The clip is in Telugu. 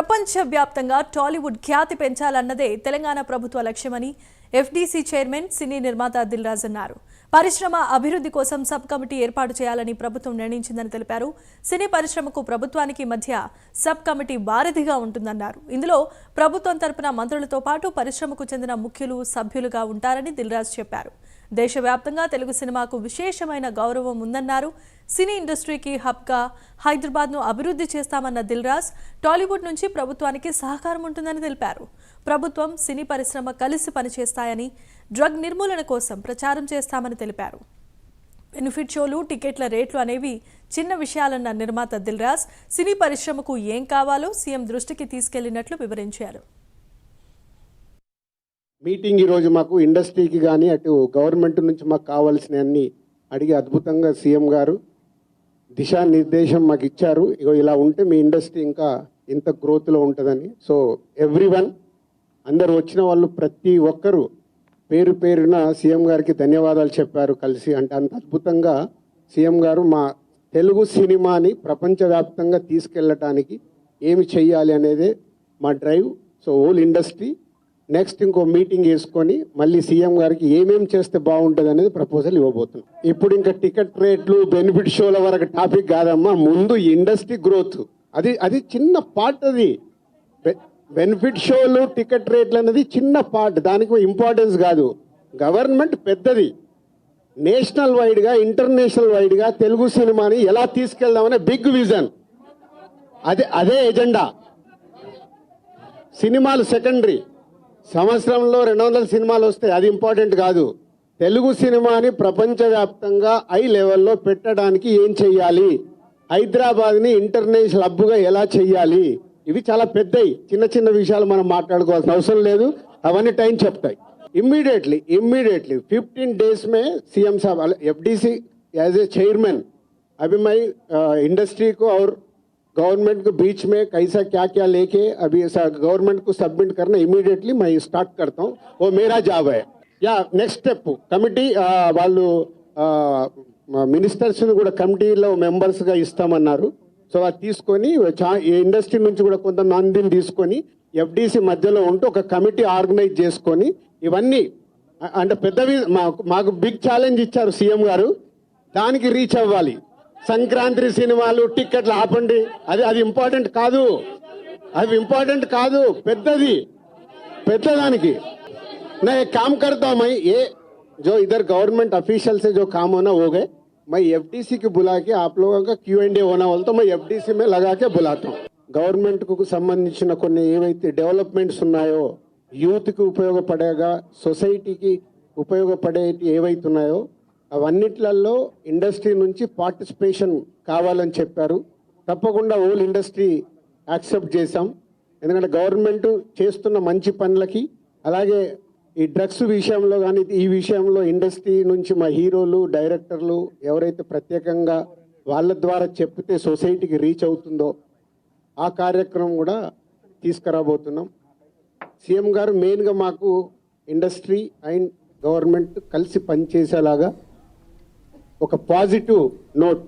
ప్రపంచవ్యాప్తంగా టాలీవుడ్ ఖ్యాతి పెంచాలన్నదే తెలంగాణ ప్రభుత్వ లక్ష్యమని ఎఫ్డీసీ చైర్మన్ సినీ నిర్మాత దిల్ రాజు అన్నారు. పరిశ్రమ అభివృద్ధి కోసం సబ్ కమిటీ ఏర్పాటు చేయాలని ప్రభుత్వం నిర్ణయించిందని తెలిపారు. సినీ పరిశ్రమకు ప్రభుత్వానికి మధ్య సబ్ కమిటీ వారధిగా ఉంటుందన్నారు. ఇందులో ప్రభుత్వం తరపున మంత్రులతో పాటు పరిశ్రమకు చెందిన ముఖ్యులు సభ్యులుగా ఉంటారని దిల్ రాజు చెప్పారు. దేశవ్యాప్తంగా తెలుగు సినిమాకు విశేషమైన గౌరవం ఉందన్నారు. సినీ ఇండస్ట్రీకి హబ్గా హైదరాబాద్ను అభివృద్ధి చేస్తామన్న దిల్ రాజ్ టాలీవుడ్ నుంచి ప్రభుత్వానికి సహకారం ఉంటుందని తెలిపారు. ప్రభుత్వం సినీ పరిశ్రమ కలిసి పనిచేస్తాయని డ్రగ్ నిర్మూలన కోసం ప్రచారం చేస్తామని తెలిపారు. బెనిఫిట్ షోలు టికెట్ల రేట్లు అనేవి చిన్న విషయాలన్న నిర్మాత దిల్ రాజ్ సినీ పరిశ్రమకు ఏం కావాలో సీఎం దృష్టికి తీసుకెళ్ళినట్లు వివరించారు. మీటింగ్ ఈరోజు మాకు ఇండస్ట్రీకి కానీ అటు గవర్నమెంట్ నుంచి మాకు కావాల్సినవన్నీ అడిగి అద్భుతంగా సీఎం గారు దిశానిర్దేశం మాకు ఇచ్చారు. ఇగో ఇలా ఉంటే మీ ఇండస్ట్రీ ఇంకా ఇంత గ్రోత్లో ఉంటుందని. సో ఎవ్రీ వన్ అందరు వచ్చిన వాళ్ళు ప్రతి ఒక్కరూ పేరు పేరున సీఎం గారికి ధన్యవాదాలు చెప్పారు కలిసి. అంటే అంత అద్భుతంగా సీఎం గారు మా తెలుగు సినిమాని ప్రపంచవ్యాప్తంగా తీసుకెళ్ళటానికి ఏమి చెయ్యాలి అనేదే మా drive so whole industry next ఇంకో మీటింగ్ వేసుకొని మళ్ళీ సీఎం గారికి ఏమేం చేస్తే బాగుంటుంది అనేది ప్రపోజల్ ఇవ్వబోతున్నాం. ఇప్పుడు ఇంకా టికెట్ రేట్లు బెనిఫిట్ షోల వరకు టాపిక్ కాదమ్మా ముందు ఇండస్ట్రీ గ్రోత్ అది అది చిన్న పార్ట్ అది. బెనిఫిట్ షోలు టికెట్ రేట్లు అనేది చిన్న పార్ట్ దానికి ఇంపార్టెన్స్ కాదు. గవర్నమెంట్ పెద్దది. నేషనల్ వైడ్గా ఇంటర్నేషనల్ వైడ్గా తెలుగు సినిమాని ఎలా తీసుకెళ్దామనే బిగ్ విజన్ అదే అదే ఎజెండా సినిమాలు సెకండరీ సంవత్సరంలో రెండు వందల సినిమాలు వస్తాయి. అది ఇంపార్టెంట్ కాదు. తెలుగు సినిమాని ప్రపంచవ్యాప్తంగా హై లెవెల్లో పెట్టడానికి ఏం చెయ్యాలి? హైదరాబాద్ని ఇంటర్నేషనల్ హబ్గా ఎలా చెయ్యాలి? ఇవి చాలా పెద్దవి చిన్న చిన్న విషయాలు మనం మాట్లాడుకోవాల్సిన అవసరం లేదు. అవన్నీ టైం చెప్తాయి. ఇమ్మీడియట్లీ ఇమ్మీడియట్లీ ఫిఫ్టీన్ డేస్ మే సీఎం साहब ఎఫ్డీసీ యాజ్ ఏ చైర్మన్ అభిమై ఇండస్ట్రీకు अभी गवर्नमेंट के बीच में कैसा क्या क्या लेके अभी गवर्नमेंट को सबमिट करना इमीडिएटली मैं स्टार्ट करता हूँ वो मेरा जॉब है యా నెక్స్ట్ స్టెప్ కమిటీ వాళ్ళు మినిస్టర్స్ కూడా కమిటీలో మెంబర్స్ గా ఇస్తామన్నారు సో అది తీసుకొని చా ఈ ఇండస్ట్రీ నుంచి కూడా కొంతమందిని తీసుకొని ఎఫ్డిసి మధ్యలో ఉంటూ ఒక కమిటీ ఆర్గనైజ్ చేసుకొని ఇవన్నీ అ- అంటే పెద్దవి మాకు మాకు బిగ్ ఛాలెంజ్ ఇచ్చారు సీఎం గారు దానికి రీచ్ అవ్వాలి సంక్రాంతి సినిమాలు టిక్కెట్లు ఆపండి అది అది ఇంపార్టెంట్ కాదు అది ఇంపార్టెంట్ కాదు పెద్దది పెద్దదానికి मैं एक काम करता हूँ मैं ये जो इधर गवर्नमेंट ऑफिशियल से जो काम होना हो गए मैं एफडीसी की बुला के आप लोगों का क्यू एंड ए होना बोल तो मैं एफडीसी में लगा के बुलाता हूँ గవర్నమెంట్ కు సంబంధించిన కొన్ని ఏవైతే డెవలప్మెంట్స్ ఉన్నాయో యూత్ కి ఉపయోగపడేగా సొసైటీకి ఉపయోగపడేటి ఏవైతే ఉన్నాయో అవన్నిట్లలో ఇండస్ట్రీ నుంచి పార్టిసిపేషన్ కావాలని చెప్పారు. తప్పకుండా ఓల్ ఇండస్ట్రీ యాక్సెప్ట్ చేశాం. ఎందుకంటే గవర్నమెంట్ చేస్తున్న మంచి పనులకి అలాగే ఈ డ్రగ్స్ విషయంలో కానీ ఈ విషయంలో ఇండస్ట్రీ నుంచి మా హీరోలు డైరెక్టర్లు ఎవరైతే ప్రత్యేకంగా వాళ్ళ ద్వారా చెప్తే సొసైటీకి రీచ్ అవుతుందో ఆ కార్యక్రమం కూడా తీసుకురాబోతున్నాం. సీఎం గారు మెయిన్గా మాకు ఇండస్ట్రీ అండ్ గవర్నమెంట్ కలిసి పనిచేసేలాగా ఒక పాజిటివ్ నోట్